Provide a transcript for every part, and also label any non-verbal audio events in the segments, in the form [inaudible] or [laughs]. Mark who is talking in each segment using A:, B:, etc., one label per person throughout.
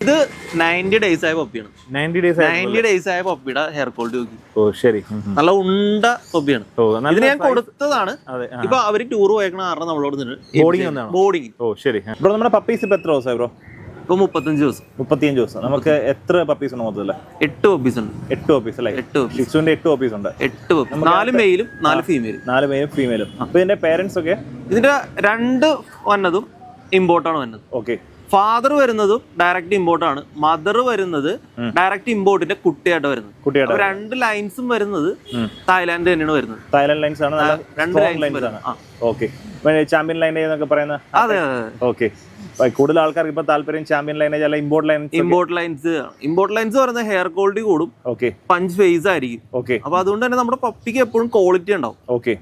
A: ഇത് ninety days ആയ പപ്പിയാണ്
B: നയന്റി ഡേയ്സ്
A: നയന്റി ഡേയ്സ് ആയ പപ്പിയുടെ ഹെയർ ക്വാളിറ്റി നോക്കി
B: ഓ ശരി.
A: നല്ല ഉണ്ട പപ്പിയാണ്
B: നല്ല
A: ഞാൻ കൊടുത്തതാണ്. ഇപ്പൊ അവർ ടൂർ പോയേക്കണ കാരണം നമ്മളോട്
B: ബോർഡിംഗ്
A: ബോർഡിംഗ്
B: ഓ ശരി. ബ്രോ നമ്മുടെ പപ്പീസ് ഇപ്പൊ എത്ര ദിവസമായി ബ്രോ?
A: ഇപ്പൊ മുപ്പത്തഞ്ച് ദിവസം.
B: മുപ്പത്തിയഞ്ച് ദിവസം. നമുക്ക് എത്ര പപ്പീസ് ഉണ്ട് മൊത്തത്തിൽ?
A: എട്ട് പപ്പീസ് ഉണ്ട്.
B: എട്ട് പപ്പീസ് അല്ലേ?
A: എട്ട്
B: ഷിക്സുവിന്റെ എട്ട് പപ്പീസ് ഉണ്ട്.
A: എട്ട് പപ്പീസ് നാല് മെയിലും നാല് ഫീമെയിലും
B: നാല് മെയിലും ഫീമെയിലും അപ്പൊ ഇതിന്റെ പേരൻസ് ഒക്കെ?
A: ഇതിന്റെ രണ്ട് വന്നതും ഇമ്പോർട്ടാണ് വന്നത്.
B: ഓക്കെ
A: ഫാദർ വരുന്നതും ഡയറക്റ്റ് ഇമ്പോർട്ട് ആണ്. മദർ വരുന്നത് ഡയറക്റ്റ് ഇമ്പോർട്ടിന്റെ കുട്ടിയായിട്ട് വരുന്നത്. കുട്ടിയായിട്ട് രണ്ട് ലൈൻസും വരുന്നത്. തായ്ലാന്റ് തന്നെയാണ് വരുന്നത്.
B: തായ്ലാന്റ് ലൈൻസ് ആണ്
A: രണ്ട് ലൈൻസ്
B: ആണ്. ഓക്കെ ചാമ്പ്യൻ ലൈൻ എന്നൊക്കെ പറയുന്ന
A: അതെ അതെ
B: ഓക്കെ കൂടുതൽ ആൾക്കാർക്ക് ഇപ്പൊ താല്പര്യം ചാമ്പ്യൻ ലൈനേജ് അല്ല import lines
A: import lines import lines പറയുന്നത് ഹെയർ ക്വാളിറ്റി കൂടും.
B: ഓക്കെ
A: പഞ്ച് ഫേസ് ആയിരിക്കും.
B: ഓക്കെ
A: അപ്പൊ അതുകൊണ്ട് തന്നെ നമ്മുടെ പപ്പിക്ക് എപ്പോഴും ക്വാളിറ്റി ഉണ്ടാവും.
B: ഓക്കെ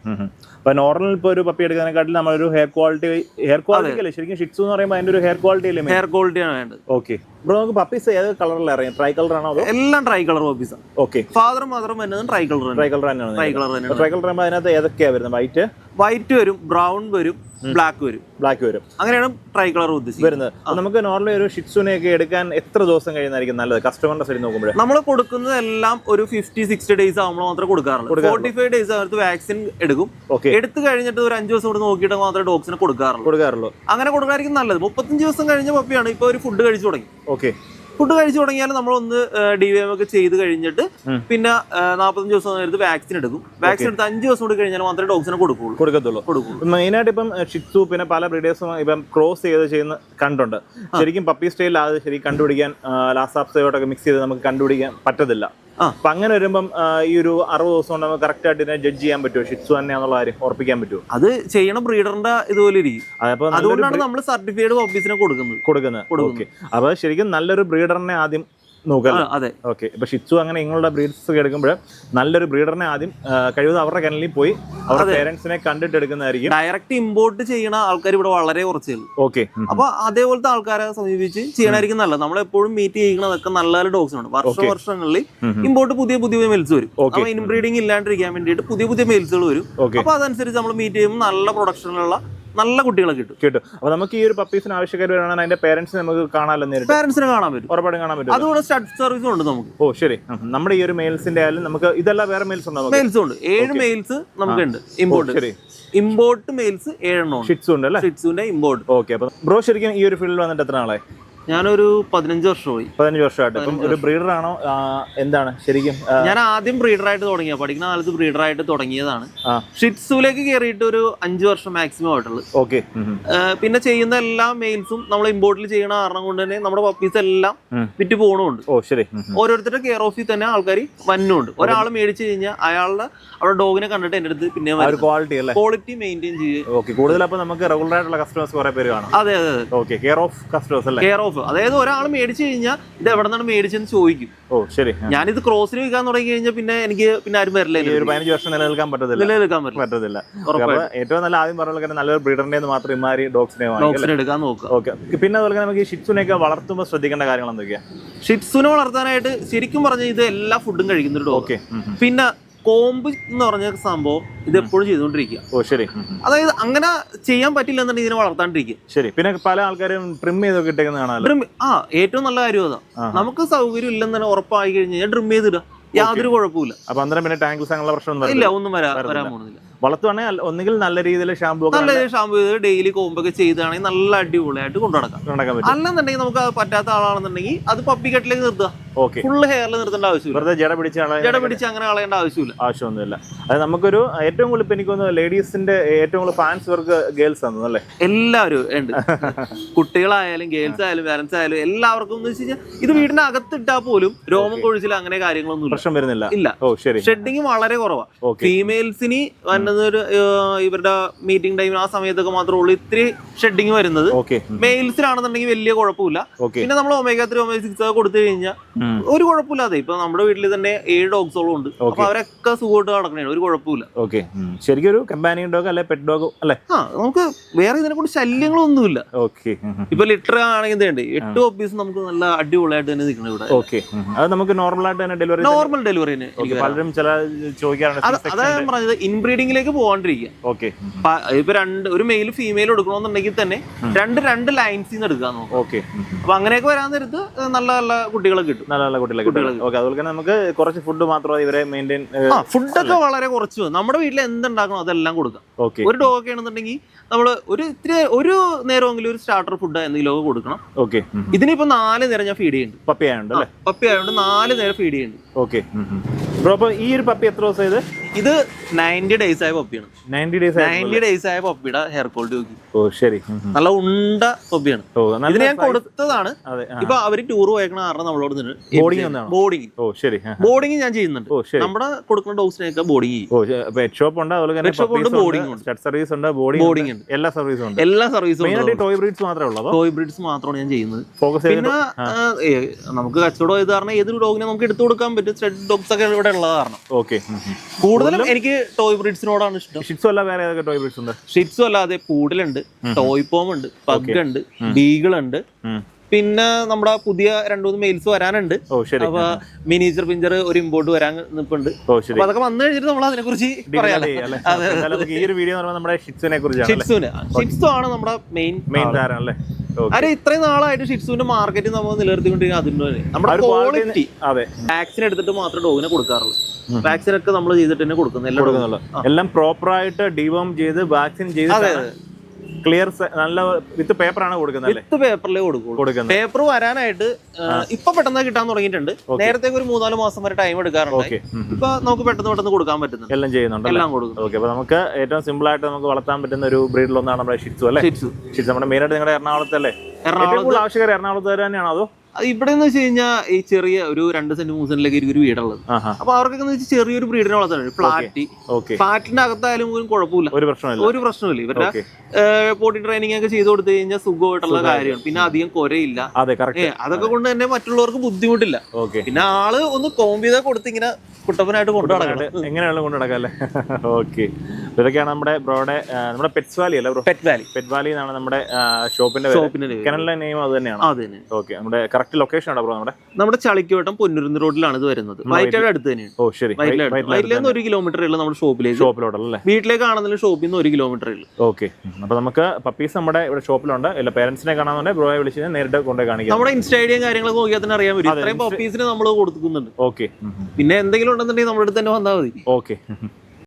B: അപ്പൊ നോർമൽ ഇപ്പൊ ഒരു പപ്പി എടുക്കുന്നതിനെക്കാട്ടിൽ നമ്മളൊരു ഹെയർ ക്വാളിറ്റി ഹെയർ ക്വാളിറ്റി അല്ലേ? ശരിക്കും ഷിറ്റ്സ് എന്ന് പറയുമ്പോൾ അതിന്റെ ഒരു ഹെയർ ക്വാളിറ്റി അല്ലേ
A: ഹെയർ ക്വാളിറ്റി ആണ് വേണ്ടത്.
B: ഓക്കെ ബ്രോ നമുക്ക് പപ്പീസ് ഏത് കളറിൽ അറിയാം? ട്രൈ കളർ ആണോ
A: എല്ലാം ട്രൈ കളർ പപ്പീസാണ്
B: ഓക്കെ
A: ഫാദറും മദറും വരുന്നത് ട്രൈ കളർ
B: ട്രൈ കളർ തന്നെയാണ്.
A: ട്രൈ കളർ
B: ട്രൈ കളർ അതിനകത്ത് ഏതൊക്കെയാണ് വരുന്നത്? വൈറ്റ്
A: വൈറ്റ് വരും ബ്രൗൺ വരും ബ്ലാക്ക് വരും.
B: ബ്ലാക്ക് വരും.
A: അങ്ങനെയാണ് ട്രൈ കളർ ഉദ്ദേശിക്കുന്നത്.
B: വരുന്നത്. നമുക്ക് നോർമലി ഒരു ഷിറ്റ്സുനെ ഒക്കെ എടുക്കാൻ എത്ര ദിവസം കഴിയുന്നതായിരിക്കും നല്ലത്? കസ്റ്റമറിന്റെ സൈഡിൽ നോക്കുമ്പോൾ
A: നമ്മൾ കൊടുക്കുന്നതെല്ലാം ഒരു ഫിഫ്റ്റി സിക്സ്റ്റി ഡേയ്സ് ആകുമ്പോൾ മാത്രമേ കൊടുക്കാറുള്ളൂ. ഫോർട്ടി ഫൈവ് ഡേയ്സ് അവർക്ക് വാക്സിൻ എടുക്കും.
B: ഓക്കെ
A: എടുത്തു കഴിഞ്ഞിട്ട് ഒരു അഞ്ച് ദിവസം കൂടി നോക്കിയിട്ട് മാത്രമേ ഡോക്സിനെ കൊടുക്കാറുള്ളൂ.
B: കൊടുക്കാറുള്ളൂ.
A: അങ്ങനെ കൊടുക്കാനായിരിക്കും നല്ലത്. മുപ്പത്തഞ്ച് ദിവസം കഴിഞ്ഞ പപ്പിയാണ് ഇപ്പോൾ ഒരു ഫുഡ് കഴിച്ചു തുടങ്ങി.
B: ഓക്കെ
A: ഫുഡ് കഴിച്ചു തുടങ്ങിയാൽ നമ്മളൊന്ന് ഡി വി എം ഒക്കെ ചെയ്ത് കഴിഞ്ഞിട്ട് പിന്നെ നാൽപ്പത്തഞ്ച് ദിവസം നേരത്ത് വാക്സിൻ എടുക്കും. വാക്സിൻ എടുത്ത് അഞ്ച് ദിവസം കൂടി കഴിഞ്ഞാൽ മാത്രമേ ഡോഗ്സിനെ കൊടുക്കുള്ളൂ.
B: കൊടുക്കത്തുള്ളൂ.
A: കൊടുക്കുള്ളൂ.
B: മെയിനായിട്ട് ഇപ്പം ഷിറ്റ്സു പിന്നെ പല ബ്രീഡേഴ്സും ഇപ്പം ക്രോസ് ചെയ്ത് ചെയ്യുന്ന കണ്ടുണ്ട്. ശരിക്കും പപ്പി സ്റ്റൈലിൽ അത് ശരി കണ്ടുപിടിക്കാൻ ലാസാപ്സയോട്ടൊക്കെ മിക്സ് ചെയ്ത് നമുക്ക് കണ്ടുപിടിക്കാൻ പറ്റത്തില്ല. അപ്പൊ അങ്ങനെ വരുമ്പം ഈ ഒരു അറുപത് ദിവസം കൊണ്ട് നമുക്ക് കറക്റ്റ് ആയിട്ട് ഇതിനെ ജഡ്ജ് ചെയ്യാൻ പറ്റുമോ? ഷിറ്റ്സു തന്നെയാണെന്നുള്ള കാര്യം ഉറപ്പിക്കാൻ പറ്റുമോ?
A: അത് ചെയ്യണം ബ്രീഡറിന്റെ ഇതുപോലെ ഇരിക്കും. അതുകൊണ്ടാണ് നമ്മൾ സർട്ടിഫൈഡ് ഓഫീസിനെ കൊടുക്കുന്നത്.
B: കൊടുക്കുന്നത്. അപ്പൊ ശരിക്കും നല്ലൊരു ബ്രീഡറിനെ ആദ്യം
A: അതെ.
B: ഓക്കെ. ഇപ്പൊ ഷിച്ചു അങ്ങനെ ഇങ്ങനെയുള്ള ബ്രീഡ്സ് എടുക്കുമ്പോൾ നല്ലൊരു ബ്രീഡറിനെ ആദ്യം കഴിവതും അവരുടെ കനലിൽ പോയി അവരുടെ പേരൻസിനെ കണ്ടിട്ട് എടുക്കുന്നതായിരിക്കും.
A: ഡയറക്റ്റ് ഇമ്പോർട്ട് ചെയ്യുന്ന ആൾക്കാർ ഇവിടെ വളരെ കുറച്ചേ
B: ഓക്കെ.
A: അപ്പൊ അതേപോലത്തെ ആൾക്കാരെ സമീപിച്ച് ചെയ്യണമായിരിക്കും നല്ലത്. നമ്മൾ എപ്പോഴും മീറ്റ് ചെയ്യുന്നതൊക്കെ നല്ല നല്ല ഡോഗ്സ് ആണ്. വർഷ വർഷങ്ങളിൽ. ഇമ്പോർട്ട് പുതിയ പുതിയ മെയിൽസ് വരും. അപ്പൊ ഇൻബ്രീഡിംഗ് ഇല്ലാണ്ടിരിക്കാൻ വേണ്ടിയിട്ട് പുതിയ പുതിയ മെയിൽസുകൾ വരും. അപ്പൊ അതനുസരിച്ച് നമ്മൾ മീറ്റ് ചെയ്യുമ്പോൾ നല്ല പ്രൊഡക്ഷനുള്ള നല്ല കുട്ടികളെ കിട്ടും.
B: കേട്ടു. അപ്പൊ നമുക്ക് ഈ ഒരു പപ്പീസിന് ആവശ്യക്കാർ വരാണെങ്കിൽ അതിന്റെ പേരൻസ് നമുക്ക് കാണാമല്ലോ നേരിട്ട്?
A: പാരന്റ്സിനെ കാണാൻ പറ്റും.
B: ഉറപ്പായിട്ടും കാണാൻ പറ്റും
A: അതുകൂടെ സ്റ്റഡ് സർവീസും ഉണ്ട് നമുക്ക്.
B: ഓ ശരി. നമ്മുടെ ഈ ഒരു മെയിൽസിന്റെ ആയാലും നമുക്ക് ഇതെല്ലാം വേറെ മെയിൽസ് ഉണ്ടോ
A: മെയിൽസ് ഉണ്ട്. ഏഴ് മെയിൽസ് നമുക്കുണ്ട്. ഇമ്പോർട്ട്
B: ശരി.
A: ഇമ്പോർട്ട് മെയിൽസ് ഏഴെണ്ണം ഉണ്ട്.
B: ഷിറ്റ്സു ഉണ്ട് അല്ലേ?
A: ഷിറ്റ്സിന്റെ ഇമ്പോർട്ട്
B: ഓക്കെ അപ്പൊ ബ്രോ ശരിക്കും ഈ ഒരു ഫീൽഡിൽ വന്നിട്ട് എത്ര നാളായി?
A: ഞാനൊരു പതിനഞ്ച് വർഷമായി.
B: പതിനഞ്ച് വർഷമായിട്ട്. ഇപ്പം ഒരു ബ്രീഡർ ആണോ എന്താണ് ശരിക്കും
A: ഞാൻ ആദ്യം ബ്രീഡറായിട്ട് തുടങ്ങിയ. പഠിക്കുന്ന കാലത്ത് ബ്രീഡറായിട്ട് തുടങ്ങിയതാണ്. ഷിറ്റ്സുലേക്ക് കയറിയിട്ട് ഒരു അഞ്ച് വർഷം മാക്സിമം ആയിട്ടുള്ളത്
B: ഓക്കെ.
A: പിന്നെ ചെയ്യുന്ന എല്ലാ മെയിൽസും നമ്മൾ ഇമ്പോർട്ടിൽ ചെയ്യണ കാരണം കൊണ്ട് തന്നെ നമ്മുടെ പപ്പീസ് എല്ലാം വിറ്റ് പോകണമുണ്ട്
B: ഓ ശരി.
A: ഓരോരുത്തരുടെ കെയർ ഓഫിൽ തന്നെ ആൾക്കാർ വന്നുണ്ട്. ഒരാൾ മേടിച്ചു കഴിഞ്ഞാൽ അയാളുടെ അവിടെ ഡോഗിനെ കണ്ടിട്ട് എന്റെ അടുത്ത് പിന്നെ
B: ക്വാളിറ്റി അല്ലേ?
A: ക്വാളിറ്റി മെയിന്റെയിൻ ചെയ്യുക.
B: ഓക്കെ. കൂടുതൽ അപ്പോൾ നമുക്ക് റെഗുലർ ആയിട്ടുള്ള കസ്റ്റമേഴ്സ് കുറെ പേര് കാണാം.
A: അതെ അതെ അതെ.
B: ഓക്കെ. കെയർ ഓഫ് കസ്റ്റമേഴ്സ് അല്ലേ?
A: കെയർ ഓഫ് അതായത് ഒരാൾ മേടിച്ചു കഴിഞ്ഞാൽ ഇത് എവിടെ നിന്നാണ് മേടിച്ചെന്ന് ചോദിക്കും.
B: ഓ ശരി.
A: ഞാനിത് ക്രോസിന് വിൽക്കാൻ തുടങ്ങി കഴിഞ്ഞാൽ പിന്നെ എനിക്ക് പിന്നെ ആരും വരില്ല
B: ഒരു പതിനഞ്ച് വർഷം നിലനിൽക്കാൻ പറ്റത്തില്ല.
A: നിലനിൽക്കാൻ
B: പറ്റത്തില്ല. ഏറ്റവും നല്ല ആദ്യം പറഞ്ഞ നല്ലൊരു ബ്രീഡറിന്റെ മാത്രം ഇമാരി ഡോഗ്സിനെ
A: ഡോഗ്സിനെ എടുക്കാൻ നോക്കുക.
B: ഓക്കെ. പിന്നെ അതുപോലെ നമുക്ക് ഈ ഷിറ്റ്സുനെയൊക്കെ വളർത്തുമ്പോൾ ശ്രദ്ധിക്കേണ്ട കാര്യങ്ങൾ എന്തൊക്കെയാണ്
A: ഷിറ്റ്സുനെ വളർത്താനായിട്ട് ശരിക്കും പറഞ്ഞാൽ ഇത് എല്ലാ ഫുഡും കഴിക്കുന്നുണ്ട്
B: ഓക്കെ.
A: പിന്നെ കോമ്പ് എന്ന് പറഞ്ഞ സംഭവം ഇത് എപ്പോഴും ചെയ്തുകൊണ്ടിരിക്കുക.
B: ഓ ശരി.
A: അതായത് അങ്ങനെ ചെയ്യാൻ പറ്റില്ല എന്നുണ്ടെങ്കിൽ ഇതിനെ വളർത്താണ്ടിരിക്കുക.
B: ശരി. പിന്നെ പല ആൾക്കാരും ട്രിം ചെയ്തൊക്കെ ഇട്ടേക്കുന്ന കാണാമല്ലോ.
A: ട്രിം ആ ഏറ്റവും നല്ല കാര്യം അതാ. നമുക്ക് സൗകര്യം ഇല്ലെന്ന് തന്നെ ഉറപ്പായി കഴിഞ്ഞാൽ ട്രിം ചെയ്തിടുക. യാതൊരു കുഴപ്പമില്ല
B: അപ്പൊ അന്നേരം പിന്നെ അങ്ങനെയുള്ള പ്രശ്നം
A: ഇല്ല ഒന്നും വരാ
B: വരുന്നില്ല.
A: വരാൻ പോകുന്നില്ല
B: വളർത്തുവാണെങ്കിൽ ഒന്നുകിൽ നല്ല രീതിയിൽ ഷാമ്പു
A: നല്ല രീതിയിൽ ഷാമ്പു ചെയ്ത് ഡെയിലി കോമ്പൊക്കെ ചെയ്താണെങ്കിൽ നല്ല അടിപൊളിയായിട്ട് കൊണ്ടു നടക്കാം.
B: നടക്കാൻ പറ്റും.
A: അല്ലെന്നുണ്ടെങ്കിൽ നമുക്ക് അത് പറ്റാത്ത ആളാണെന്നുണ്ടെങ്കിൽ അത് പപ്പി കെട്ടിലേക്ക് നിർത്തുക.
B: ഓക്കെ
A: ഫുള്ള് ഹെയറിൽ നിർത്തേണ്ട ആവശ്യമില്ല.
B: വെറുതെ ജട പിടിച്ച്
A: ജട പിടിച്ച് അങ്ങനെ കളയേണ്ട ആവശ്യമില്ല.
B: ആവശ്യമൊന്നുമില്ല. അത് നമുക്കൊരു ഏറ്റവും കൂടുതൽ എനിക്ക് തോന്നുന്നു ലേഡീസിന്റെ ഏറ്റവും കൂടുതൽ ഫാൻസ് വർക്ക് ഗേൾസ് ആണ് അല്ലേ?
A: എല്ലാവരും ഉണ്ട്. [laughs] കുട്ടികളായാലും ഗേൾസ് ആയാലും പാരന്റ്സ് ആയാലും എല്ലാവർക്കും എന്ന് വെച്ച് കഴിഞ്ഞാൽ ഇത് വീടിന്റെ അകത്തിട്ടാൽ പോലും രോമം കൊഴിച്ചിൽ അങ്ങനെ കാര്യങ്ങളൊന്നും
B: പ്രശ്നം വരുന്നില്ല.
A: ഇല്ല.
B: ഓ ശരി.
A: ഷെഡിങ് വളരെ കുറവാണ്
B: ഫീമെയിൽസിന്
A: ഫീമെയിൽസിന് വരുന്നത് ഒരു ഇവരുടെ മീറ്റിംഗ് ടൈമിൽ ആ സമയത്തൊക്കെ മാത്രമേ ഉള്ളൂ ഇത്തിരി ഷെഡിങ് വരുന്നത്. മെയിൽസിലാണെന്നുണ്ടെങ്കിൽ വലിയ കുഴപ്പമില്ല. പിന്നെ നമ്മൾ ഒമേഗ ത്രീ ഒമേഗ സിക്സ് ഒക്കെ കൊടുത്തു കഴിഞ്ഞാൽ ഒരു കുഴപ്പമില്ലാതെ. ഇപ്പൊ നമ്മുടെ വീട്ടിൽ തന്നെ ഏഴ് ഡോഗ്സോളം ഉണ്ട്. അപ്പൊ അവരൊക്കെ സുഖമായിട്ട് നടക്കണേ ഒരു കുഴപ്പമില്ല.
B: ഓക്കെ ശരിക്കും ഒരു കമ്പാനിയൻ ഡോഗ് അല്ലെ പെറ്റ് ഡോഗ് അല്ലെ?
A: ആ നമുക്ക് വേറെ ഇതിനെ കൊണ്ട് ശല്യങ്ങളൊന്നുമില്ല.
B: ഓക്കെ
A: ഇപ്പൊ ലിറ്റർ ആണെങ്കിൽ ഇതുണ്ട് എട്ട് ഓഫീസ് നമുക്ക് നല്ല അടിപൊളിയായിട്ട് തന്നെ നിൽക്കണം ഇവിടെ.
B: ഓക്കെ അത് നമുക്ക് നോർമൽ ആയിട്ട് തന്നെ ഡെലിവറി
A: നോർമൽ ഡെലിവറി തന്നെ
B: പലരും ചില ചോദിക്കാറുണ്ട്
A: അത് ഞാൻ പറഞ്ഞത്. ഇൻബ്രീഡിംഗിലേക്ക് പോകാണ്ടിരിക്കുക
B: ഓക്കെ
A: ഇപ്പൊ രണ്ട് ഒരു മെയിൽ ഫീമെയിൽ എടുക്കണമെന്നുണ്ടെങ്കിൽ തന്നെ രണ്ട് രണ്ട് ലൈൻസിൽ നിന്ന് എടുക്കാൻ നോക്കാം.
B: ഓക്കെ
A: അപ്പൊ അങ്ങനെയൊക്കെ വരാൻ നേരത്ത് നല്ല നല്ല കുട്ടികളെ കിട്ടും.
B: നല്ല കുട്ടികളൊക്കെ. കുട്ടികളെ ഓക്കെ അതുപോലെ തന്നെ നമുക്ക് കുറച്ച് ഫുഡ് മാത്രമേ ഇവരെ
A: മെയിന്റെയിൻ ഫുഡൊക്കെ വളരെ കുറച്ച്. നമ്മുടെ വീട്ടിൽ എന്തുണ്ടാക്കണോ അതെല്ലാം കൊടുക്കാം.
B: ഓക്കെ
A: ഒരു ഡോഗ് ആണെന്നുണ്ടെങ്കിൽ നമ്മൾ ഒരു ഇത്തിരി ഒരു നേരമെങ്കിലും ഒരു സ്റ്റാർട്ടർ ഫുഡ് എന്തെങ്കിലും ഒക്കെ കൊടുക്കണം.
B: ഓക്കെ
A: ഇതിനിപ്പോ നാല് നേരം ഞാൻ ഫീഡ് ചെയ്യുന്നുണ്ട്.
B: പപ്പി ആയതുകൊണ്ട് അല്ലേ?
A: പപ്പി ആയതുകൊണ്ട് നാല് നേരം ഫീഡ് ചെയ്യുന്നുണ്ട്.
B: ഓക്കെ ബ്രോ അപ്പോൾ ഈ ഒരു പപ്പി എത്ര ദിവസം ഇത്?
A: ഇത് നയന്റി ഡേയ്സ് ആയ പപ്പിയാണ്
B: നയന്റി ഡേയ്സ്
A: നയന്റി ഡേയ്സ് ആയ പപ്പിയുടെ ഹെയർ ക്വാളിറ്റി നോക്കി
B: ഓ ശരി.
A: നല്ല ഉണ്ട പപ്പിയാണ്
B: നല്ല
A: ഞാൻ കൊടുത്തതാണ്. ഇപ്പൊ അവർ ടൂർ പോയേക്കണ കാരണം നമ്മളോട്
B: ബോർഡിംഗ്
A: ബോർഡിംഗ്
B: ഓ ശരി.
A: ബോർഡിംഗ് ഞാൻ ചെയ്യുന്നുണ്ട്. നമ്മുടെ കൊടുക്കുന്ന
B: ഡോസിനൊക്കെ ബോർഡിംഗ് ഷോപ്പ് ഉണ്ട് അതുപോലെ തന്നെ
A: Pet ഉണ്ട്, ഉണ്ട്.
B: സർവീസ് ഉണ്ട് ബോർഡിംഗ്
A: ഉണ്ട്.
B: എല്ലാ സർവീസും ഉണ്ട്.
A: എല്ലാ സർവീസും
B: ടോയ് ബ്രീഡ്സ് മാത്രമേ ഉള്ളൂ
A: ടോയ് ബ്രീഡ്സ് മാത്രമാണ് ഞാൻ ചെയ്യുന്നത്.
B: ഫോക്കസ്
A: പിന്നെ നമുക്ക് കച്ചവടം ഏത് കാരണം ഏതൊരു ഡോഗിനെ നമുക്ക് എടുത്തു കൊടുക്കാൻ പറ്റും. ഡോഗ്സ് ഒക്കെ ഇവിടെ ഉള്ളത് കാരണം
B: ഓക്കെ
A: കൂടുതലും എനിക്ക് ടോയ് ബ്രീഡ്സിനോടാണ് ഇഷ്ടം.
B: ഷിറ്റ്സും അല്ല വേറെ ഏതൊക്കെ ടോയ് ബ്രീഡ്സ് ഉണ്ട്?
A: ഷിറ്റ്സും അല്ലാതെ പൂടലുണ്ട്. ടോയ് പോം ഉണ്ട് പഗ് ഉണ്ട് ബീഗിൾ ഉണ്ട് പിന്നെ നമ്മുടെ പുതിയ രണ്ടു മൂന്ന് മെയിൽസ് വരാനുണ്ട്. അപ്പൊ മിനിച്ചർ പിഞ്ചർ ഒരു ഇമ്പോർട്ട് വരാൻ നിൽപ്പുണ്ട്. അപ്പൊ അതൊക്കെ വന്നു കഴിഞ്ഞിട്ട് നമ്മൾ അതിനെ കുറിച്ച് പറയാം
B: ഷിറ്റ്സിനെ
A: ആണ് നമ്മുടെ മെയിൻ
B: മെയിൻ താരം അല്ലേ?
A: അരെ ഇത്രയും നാളായിട്ട് ഷിറ്റ്സുവിന്റെ മാർക്കറ്റ് നമ്മൾ നിലനിർത്തിക്കൊണ്ടിരിക്കുന്ന അതിന്റെ നമ്മുടെ ക്വാളിറ്റി
B: അതെ.
A: വാക്സിൻ എടുത്തിട്ട് മാത്രമേ ഡോഗിനെ കൊടുക്കാറുള്ളൂ. വാക്സിൻ ഒക്കെ നമ്മൾ ചെയ്തിട്ട് തന്നെ കൊടുക്കുന്നു. എല്ലാ
B: പ്രോപ്പർ ആയിട്ട് ഡിവോം ചെയ്ത് വാക്സിൻ ചെയ്ത് ക്ലിയർ നല്ല വിത്ത് പേപ്പറാണ് കൊടുക്കുന്നത്
A: വിത്ത് പേപ്പറിലേ
B: കൊടുക്കും
A: പേപ്പർ വരാനായിട്ട് ഇപ്പൊ പെട്ടെന്ന് കിട്ടാൻ തുടങ്ങിയിട്ടുണ്ട്. നേരത്തെ ഒരു മൂന്നാൽ മാസം വരെ ടൈം എടുക്കാറുണ്ട്.
B: ഓക്കെ.
A: ഇപ്പൊ നമുക്ക് പെട്ടെന്ന് പെട്ടെന്ന് കൊടുക്കാൻ പറ്റുന്നു
B: എല്ലാം ചെയ്യുന്നുണ്ട്
A: എല്ലാം കൊടുക്കും
B: ഓക്കെ അപ്പൊ നമുക്ക് ഏറ്റവും സിമ്പിൾ ആയിട്ട് നമുക്ക് വളർത്താൻ പറ്റുന്ന ഒരു ബ്രീഡിലൊന്നാണ് നമ്മുടെ ഷിറ്റ്സു അല്ലേ?
A: ഷിറ്റ്സു
B: ഷിറ്റ്സ് നമ്മുടെ മെയിനായിട്ട് നിങ്ങളുടെ എറണാകുളത്തല്ലേ? എറണാകുളത്ത്
A: എറണാകുളം
B: ആവശ്യക്കാർ എറണാകുളത്ത് തന്നെയാണോ അതോ?
A: ഇവിടെ എന്ന് വെച്ച് കഴിഞ്ഞാൽ ഈ ചെറിയ ഒരു രണ്ട് സെന്റ് മൂന്ന് സെന്റിലേക്ക് ഒരു വീടുള്ളത്. അപ്പൊ അവർക്കൊക്കെ എന്ന് വെച്ചാൽ ചെറിയൊരു ബ്രീഡിനെ വളർത്താൻ ഫ്ലാറ്റ്. ഫ്ലാറ്റിന്റെ അകത്തായാലും പോലും കുഴപ്പമില്ല.
B: ഒരു പ്രശ്നമില്ല.
A: ഒരു പ്രശ്നമില്ല ഇവരുടെ പോട്ടി ട്രെയിനിങ് ഒക്കെ ചെയ്തു കൊടുത്തു കഴിഞ്ഞാൽ സുഖമായിട്ടുള്ള കാര്യമാണ്. പിന്നെ അധികം കൊരയില്ല. അതൊക്കെ കൊണ്ട് തന്നെ മറ്റുള്ളവർക്ക് ബുദ്ധിമുട്ടില്ല.
B: ഓക്കെ.
A: പിന്നെ ആൾ ഒന്ന് കോമ്പ് ചെയ്താൽ കൊടുത്ത് ഇങ്ങനെ കുട്ടപ്പനായിട്ട് കൊണ്ടു നടക്കണം.
B: എങ്ങനെയാണ് കൊണ്ടു നടക്കാം അല്ലേ? ഓക്കെ. ഇതൊക്കെയാണ് നമ്മുടെ ബ്രോയുടെ നമ്മുടെ പെറ്റ് വാലി അല്ല bro?
A: Pet valley
B: pet valley എന്നാണ് നമ്മുടെ ഷോപ്പിന്റെ
A: ഷോപ്പിന്റെ.
B: കനലിലെ നെയിം അത് തന്നെയാണ്
A: അത് തന്നെ.
B: ഓക്കെ നമ്മുടെ കറക്റ്റ് ലൊക്കേഷൻ ആണ് ബ്രോ നമ്മുടെ?
A: നമ്മുടെ ചളിക്കുവട്ടം പൊന്നുരുന്ന് റോഡിലാണ് ഇത് വരുന്നത്. വൈറ്റയുടെ അടുത്ത് തന്നെയാണ്.
B: ഓ ശരി.
A: വൈറ്റിലെ നിന്ന് ഒരു കിലോമീറ്റർ ഉള്ളു നമ്മുടെ ഷോപ്പിലേക്ക്.
B: ഷോപ്പിലോട്ടല്ലേ
A: വീട്ടിലേക്കാണെങ്കിലും ഷോപ്പിൽ നിന്ന് ഒരു കിലോമീറ്റർ ഉള്ളു.
B: ഓക്കെ അപ്പൊ നമുക്ക് പപ്പീസ് നമ്മുടെ ഇവിടെ ഷോപ്പിലുണ്ട് എല്ലാ പേരൻസിനെ കാണാൻ ബ്രോയെ വിളിച്ച് നേരിട്ട് കൊണ്ടുപോയി കാണിക്കാം.
A: നമ്മുടെ ഇൻസ്റ്റാഗ്രാം കാര്യങ്ങളൊക്കെ നോക്കിയാൽ തന്നെ അറിയാൻ പറ്റും. ഇത്രയും പപ്പീസിന് നമ്മൾ കൊടുക്കുന്നുണ്ട്.
B: ഓക്കെ
A: പിന്നെ എന്തെങ്കിലും ഉണ്ടെന്നുണ്ടെങ്കിൽ നമ്മുടെ അടുത്ത് തന്നെ വന്നാൽ മതി.
B: ഓക്കെ